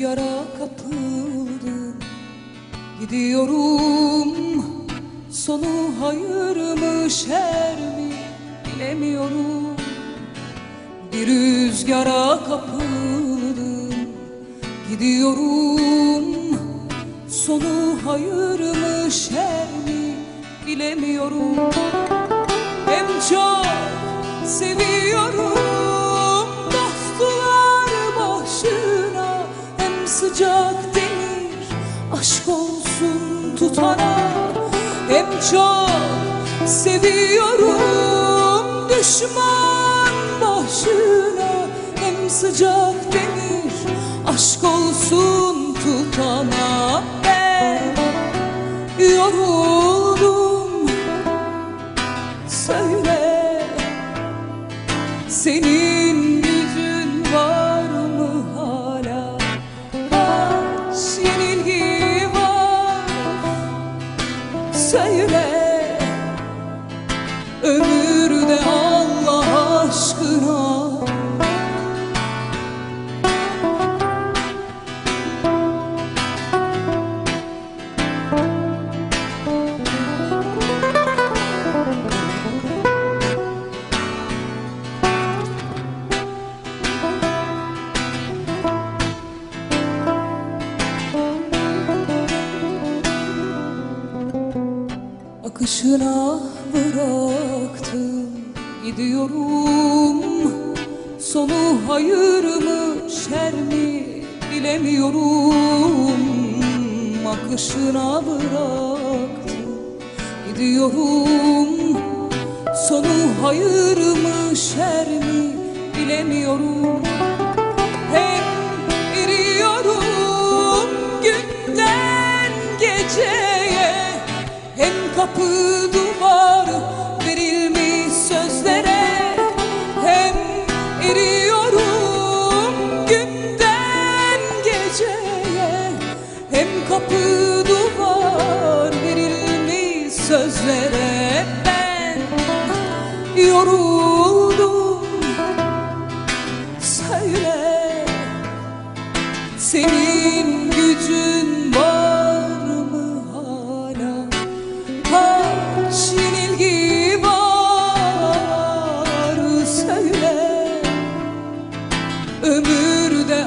rüzgara kapıldım. Gidiyorum. Sonu hayır mı şer mi? Bilemiyorum. Bir rüzgara kapıldım. Gidiyorum. Sonu hayır mı şer mi? Bilemiyorum. Hem çok seviyorum olsun tutana. Hem çok seviyorum düşman başına. Hem sıcak denir aşk olsun tutana. Ben yoruldum. Söyle senin 穿越了 Akışına bıraktım gidiyorum. Sonu hayır mı şer mi bilemiyorum. Akışına bıraktım gidiyorum. Sonu hayır mı şer mi bilemiyorum Severek ben yoruldum. Söyle senin gücün var mı hala? Kaç yenilgi var? Söyle Ömürde